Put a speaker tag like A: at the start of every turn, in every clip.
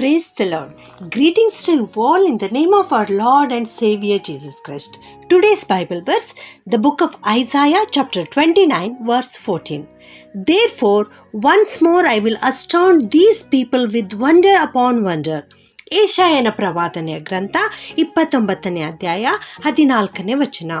A: Praise the Lord. Greetings to you all in the name of our Lord and Savior Jesus Christ. Today's Bible verse, the book of Isaiah, chapter 29, verse 14. Therefore, once more I will astound these people with wonder upon wonder. ಏಷಾಯನ ಪ್ರವಾದನೆಯ ಗ್ರಂಥ ಇಪ್ಪತ್ತೊಂಬತ್ತನೇ ಅಧ್ಯಾಯ ಹದಿನಾಲ್ಕನೇ ವಚನ.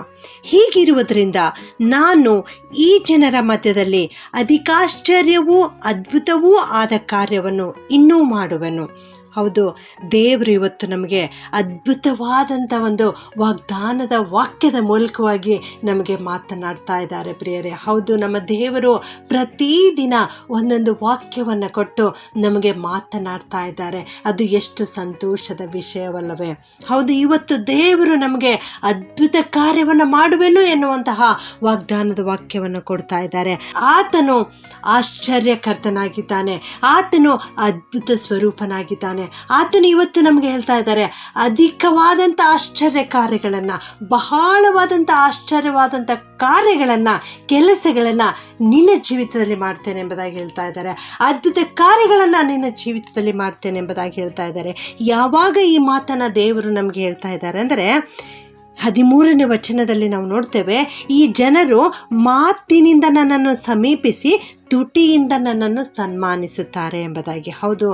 A: ಹೀಗಿರುವುದರಿಂದ ನಾನು ಈ ಜನರ ಮಧ್ಯದಲ್ಲಿ ಅಧಿಕಾಶ್ಚರ್ಯವೂ ಅದ್ಭುತವೂ ಆದ ಕಾರ್ಯವನ್ನು ಇನ್ನೂ ಮಾಡುವೆನು. ಹೌದು, ದೇವರು ಇವತ್ತು ನಮಗೆ ಅದ್ಭುತವಾದಂಥ ಒಂದು ವಾಗ್ದಾನದ ವಾಕ್ಯದ ಮೂಲಕವಾಗಿ ನಮಗೆ ಮಾತನಾಡ್ತಾ ಇದ್ದಾರೆ ಪ್ರಿಯರೇ. ಹೌದು, ನಮ್ಮ ದೇವರು ಪ್ರತಿದಿನ ಒಂದೊಂದು ವಾಕ್ಯವನ್ನು ಕೊಟ್ಟು ನಮಗೆ ಮಾತನಾಡ್ತಾ ಇದ್ದಾರೆ. ಅದು ಎಷ್ಟು ಸಂತೋಷದ ವಿಷಯವಲ್ಲವೇ. ಹೌದು, ಇವತ್ತು ದೇವರು ನಮಗೆ ಅದ್ಭುತ ಕಾರ್ಯವನ್ನು ಮಾಡುವೆನು ಎನ್ನುವಂತಹ ವಾಗ್ದಾನದ ವಾಕ್ಯವನ್ನು ಕೊಡ್ತಾ ಇದ್ದಾರೆ. ಆತನು ಆಶ್ಚರ್ಯಕರ್ತನಾಗಿದ್ದಾನೆ. ಆತನು ಅದ್ಭುತ ಸ್ವರೂಪನಾಗಿದ್ದಾನೆ. ಆತನು ಇವತ್ತು ನಮಗೆ ಹೇಳ್ತಾ ಇದ್ದಾರೆ ಅಧಿಕವಾದಂಥ ಆಶ್ಚರ್ಯ ಕಾರ್ಯಗಳನ್ನು ಬಹಳವಾದಂಥ ಆಶ್ಚರ್ಯವಾದಂಥ ಕಾರ್ಯಗಳನ್ನು, ಕೆಲಸಗಳನ್ನು ನಿನ್ನ ಜೀವಿತದಲ್ಲಿ ಮಾಡ್ತೇನೆ ಎಂಬುದಾಗಿ ಹೇಳ್ತಾ ಇದ್ದಾರೆ. ಅದ್ಭುತ ಕಾರ್ಯಗಳನ್ನು ನಿನ್ನ ಜೀವಿತದಲ್ಲಿ ಮಾಡ್ತೇನೆ ಎಂಬುದಾಗಿ ಹೇಳ್ತಾ ಇದ್ದಾರೆ. ಯಾವಾಗ ಈ ಮಾತನ್ನು ದೇವರು ನಮಗೆ ಹೇಳ್ತಾ ಇದ್ದಾರೆ ಅಂದರೆ, ಹದಿಮೂರನೇ ವಚನದಲ್ಲಿ ನಾವು ನೋಡ್ತೇವೆ, ಈ ಜನರು ಮಾತಿನಿಂದ ನನ್ನನ್ನು ಸಮೀಪಿಸಿ ತುಟಿಯಿಂದ ನನ್ನನ್ನು ಸನ್ಮಾನಿಸುತ್ತಾರೆ ಎಂಬುದಾಗಿ. ಹೌದು,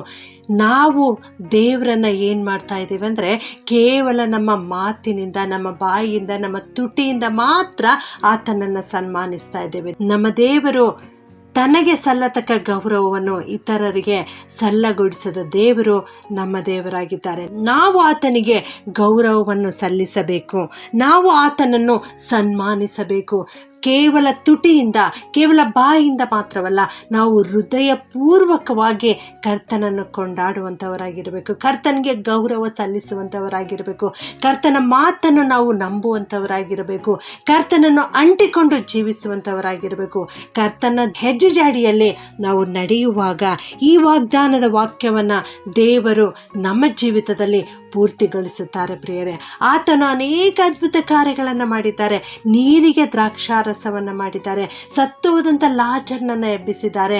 A: ನಾವು ದೇವರನ್ನು ಏನು ಮಾಡ್ತಾ ಇದ್ದೀವಿ ಅಂದರೆ ಕೇವಲ ನಮ್ಮ ಮಾತಿನಿಂದ, ನಮ್ಮ ಬಾಯಿಯಿಂದ ನಮ್ಮ ತುಟಿಯಿಂದ ಮಾತ್ರ ಆತನನ್ನು ಸನ್ಮಾನಿಸ್ತಾ ಇದ್ದೇವೆ. ನಮ್ಮ ದೇವರು ತನಗೆ ಸಲ್ಲತಕ್ಕ ಗೌರವವನ್ನು ಇತರರಿಗೆ ಸಲ್ಲಗೊಡಿಸದ ದೇವರು ನಮ್ಮ ದೇವರಾಗಿದ್ದಾರೆ. ನಾವು ಆತನಿಗೆ ಗೌರವವನ್ನು ಸಲ್ಲಿಸಬೇಕು. ನಾವು ಆತನನ್ನು ಸನ್ಮಾನಿಸಬೇಕು. ಕೇವಲ ತುಟಿಯಿಂದ, ಕೇವಲ ಬಾಯಿಯಿಂದ ಮಾತ್ರವಲ್ಲ, ನಾವು ಹೃದಯಪೂರ್ವಕವಾಗಿ ಕರ್ತನನ್ನು ಕೊಂಡಾಡುವಂಥವರಾಗಿರಬೇಕು. ಕರ್ತನಿಗೆ ಗೌರವ ಸಲ್ಲಿಸುವಂಥವರಾಗಿರಬೇಕು. ಕರ್ತನ ಮಾತನ್ನು ನಾವು ನಂಬುವಂಥವರಾಗಿರಬೇಕು. ಕರ್ತನನ್ನು ಅಂಟಿಕೊಂಡು ಜೀವಿಸುವಂಥವರಾಗಿರಬೇಕು. ಕರ್ತನ ಹೆಜ್ಜೆ ಜಾಡಿಯಲ್ಲಿ ನಾವು ನಡೆಯುವಾಗ ಈ ವಾಗ್ದಾನದ ವಾಕ್ಯವನ್ನು ದೇವರು ನಮ್ಮ ಜೀವಿತದಲ್ಲಿ ಪೂರ್ತಿಗೊಳಿಸುತ್ತಾರೆ ಪ್ರಿಯರೇ. ಆತನು ಅನೇಕ ಅದ್ಭುತ ಕಾರ್ಯಗಳನ್ನು ಮಾಡಿದ್ದಾರೆ. ನೀರಿಗೆ ದ್ರಾಕ್ಷಾರಸವನ್ನು ಮಾಡಿದ್ದಾರೆ. ಸತ್ತು ಹೋದಂಥ ಲಾಜರ್ನನ್ನು ಎಬ್ಬಿಸಿದ್ದಾರೆ.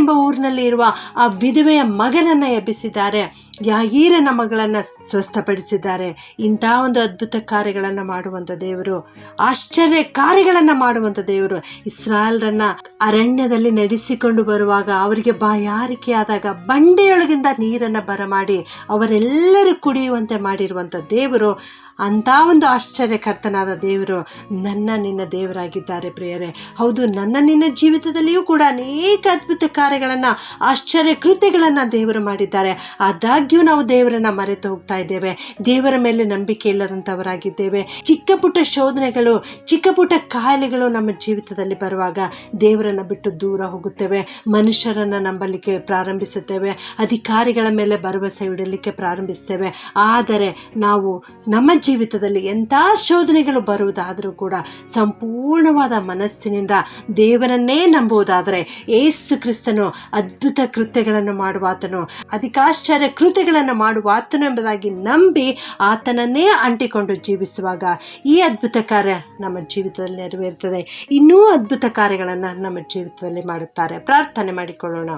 A: ಎಂಬ ಊರಿನಲ್ಲಿ ಇರುವ ಆ ವಿಧವೆಯ ಮಗನನ್ನು ಎಬ್ಬಿಸಿದ್ದಾರೆ. ಯಾಗೀರನ ಮಗಳನ್ನು ಸ್ವಸ್ಥಪಡಿಸಿದ್ದಾರೆ. ಇಂಥ ಒಂದು ಅದ್ಭುತ ಕಾರ್ಯಗಳನ್ನು ಮಾಡುವಂಥ ದೇವರು ಆಶ್ಚರ್ಯ ಕಾರ್ಯಗಳನ್ನು ಮಾಡುವಂಥ ದೇವರು. ಇಸ್ರಾಯಲ್ರನ್ನ ಅರಣ್ಯದಲ್ಲಿ ನಡೆಸಿಕೊಂಡು ಬರುವಾಗ ಅವರಿಗೆ ಬಾಯಾರಿಕೆ ಆದಾಗ ಬಂಡೆಯೊಳಗಿಂದ ನೀರನ್ನು ಬರಮಾಡಿ ಅವರೆಲ್ಲರೂ ಕುಡಿಯುವಂತೆ ಮಾಡಿರುವಂಥ ದೇವರು ಅಂಥ ಒಂದು ಆಶ್ಚರ್ಯಕರ್ತನಾದ ದೇವರು ನನ್ನ ನಿನ್ನ ದೇವರಾಗಿದ್ದಾರೆ ಪ್ರಿಯರೇ. ಹೌದು, ನನ್ನ ನಿನ್ನ ಜೀವಿತದಲ್ಲಿಯೂ ಕೂಡ ಅನೇಕ ಅದ್ಭುತ ಕಾರ್ಯಗಳನ್ನು, ಆಶ್ಚರ್ಯ ಕೃತ್ಯಗಳನ್ನು ದೇವರು ಮಾಡಿದ್ದಾರೆ. ಆದಾಗ್ಯೂ ನಾವು ದೇವರನ್ನು ಮರೆತು ಹೋಗ್ತಾ ಇದ್ದೇವೆ. ದೇವರ ಮೇಲೆ ನಂಬಿಕೆ ಇಲ್ಲದಂಥವರಾಗಿದ್ದೇವೆ ಚಿಕ್ಕ ಪುಟ್ಟ ಶೋಧನೆಗಳು, ಚಿಕ್ಕ ಪುಟ್ಟ ಕಾಯಿಲೆಗಳು ನಮ್ಮ ಜೀವಿತದಲ್ಲಿ ಬರುವಾಗ ದೇವರನ್ನು ಬಿಟ್ಟು ದೂರ ಹೋಗುತ್ತೇವೆ. ಮನುಷ್ಯರನ್ನು ನಂಬಲಿಕ್ಕೆ ಪ್ರಾರಂಭಿಸುತ್ತೇವೆ. ಅಧಿಕಾರಿಗಳ ಮೇಲೆ ಭರವಸೆ ಇಡಲಿಕ್ಕೆ ಪ್ರಾರಂಭಿಸ್ತೇವೆ ಆದರೆ ನಾವು ನಮ್ಮ ಜೀವಿತದಲ್ಲಿ ಎಂಥ ಶೋಧನೆಗಳು ಬರುವುದಾದರೂ ಕೂಡ ಸಂಪೂರ್ಣವಾದ ಮನಸ್ಸಿನಿಂದ ದೇವರನ್ನೇ ನಂಬುವುದಾದರೆ ಏಸು ಕ್ರಿಸ್ತನು ಅದ್ಭುತ ಕೃತ್ಯಗಳನ್ನು ಮಾಡುವ ಆತನು ಅಧಿಕಾಶ್ಚರ್ಯ ಕೃತ್ಯಗಳನ್ನು ಮಾಡುವ ಆತನು ಎಂಬುದಾಗಿ ನಂಬಿ ಆತನನ್ನೇ ಅಂಟಿಕೊಂಡು ಜೀವಿಸುವಾಗ ಈ ಅದ್ಭುತ ಕಾರ್ಯ ನಮ್ಮ ಜೀವಿತದಲ್ಲಿ ನೆರವೇರುತ್ತದೆ. ಇನ್ನೂ ಅದ್ಭುತ ಕಾರ್ಯಗಳನ್ನು ನಮ್ಮ ಜೀವಿತದಲ್ಲಿ ಮಾಡುತ್ತಾರೆ. ಪ್ರಾರ್ಥನೆ ಮಾಡಿಕೊಳ್ಳೋಣ.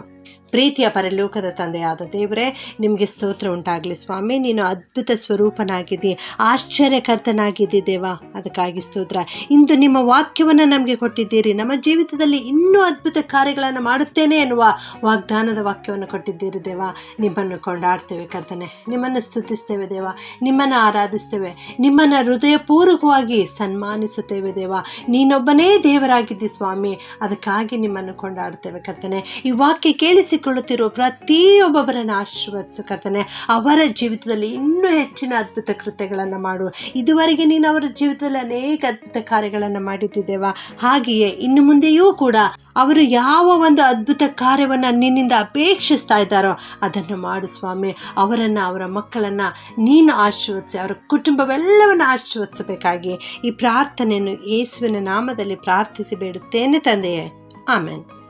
A: ಪ್ರೀತಿಯ ಪರಲೋಕದ ತಂದೆಯಾದ ದೇವರೇ, ನಿಮಗೆ ಸ್ತೋತ್ರ ಉಂಟಾಗಲಿ ಸ್ವಾಮಿ. ನೀನು ಅದ್ಭುತ ಸ್ವರೂಪನಾಗಿದ್ದಿ, ಆಶ್ಚರ್ಯಕರ್ತನಾಗಿದ್ದಿ ದೇವ. ಅದಕ್ಕಾಗಿ ಸ್ತೋತ್ರ. ಇಂದು ನಿಮ್ಮ ವಾಕ್ಯವನ್ನು ನಮಗೆ ಕೊಟ್ಟಿದ್ದೀರಿ. ನಮ್ಮ ಜೀವಿತದಲ್ಲಿ ಇನ್ನೂ ಅದ್ಭುತ ಕಾರ್ಯಗಳನ್ನು ಮಾಡುತ್ತೇನೆ ಎನ್ನುವ ವಾಗ್ದಾನದ ವಾಕ್ಯವನ್ನು ಕೊಟ್ಟಿದ್ದೀರಿ ದೇವ. ನಿಮ್ಮನ್ನು ಕೊಂಡಾಡ್ತೇವೆ ಕರ್ತನೆ. ನಿಮ್ಮನ್ನು ಸ್ತುತಿಸ್ತೇವೆ ದೇವ. ನಿಮ್ಮನ್ನು ಆರಾಧಿಸ್ತೇವೆ. ನಿಮ್ಮನ್ನು ಹೃದಯಪೂರ್ವಕವಾಗಿ ಸನ್ಮಾನಿಸುತ್ತೇವೆ ದೇವ. ನೀನೊಬ್ಬನೇ ದೇವರಾಗಿದ್ದಿ ಸ್ವಾಮಿ. ಅದಕ್ಕಾಗಿ ನಿಮ್ಮನ್ನು ಕೊಂಡಾಡ್ತೇವೆ ಕರ್ತನೆ. ಈ ವಾಕ್ಯ ಕೇಳಿಸಿಕೊಳ್ಳುತ್ತಿರುವ ಪ್ರತಿಯೊಬ್ಬೊಬ್ಬರನ್ನು ಆಶೀರ್ವದಿಸು ಕರ್ತನೆ ಅವರ ಜೀವಿತದಲ್ಲಿ ಇನ್ನೂ ಹೆಚ್ಚಿನ ಅದ್ಭುತ ಕೃತ್ಯಗಳನ್ನು ಮಾಡು ಇದುವರೆಗೆ ನೀನು ಅವರ ಜೀವಿತದಲ್ಲಿ ಅನೇಕ ಅದ್ಭುತ ಕಾರ್ಯಗಳನ್ನು ಮಾಡಿದ್ದಿದ್ದೇವ? ಹಾಗೆಯೇ ಇನ್ನು ಮುಂದೆಯೂ ಕೂಡ ಅವರು ಯಾವ ಒಂದು ಅದ್ಭುತ ಕಾರ್ಯವನ್ನು ನಿನ್ನಿಂದ ಅಪೇಕ್ಷಿಸ್ತಾ ಇದ್ದಾರೋ ಅದನ್ನು ಮಾಡು ಸ್ವಾಮಿ. ಅವರನ್ನು, ಅವರ ಮಕ್ಕಳನ್ನು ನೀನು ಆಶೀರ್ವದಿಸಿ, ಅವರ ಕುಟುಂಬವೆಲ್ಲವನ್ನು ಆಶೀರ್ವದಿಸಬೇಕಾಗಿ ಈ ಪ್ರಾರ್ಥನೆಯನ್ನು ಯೇಸುವಿನ ನಾಮದಲ್ಲಿ ಪ್ರಾರ್ಥಿಸಿ ಬೇಡುತ್ತೇನೆ ತಂದೆಯೇ. ಆಮೇನ್.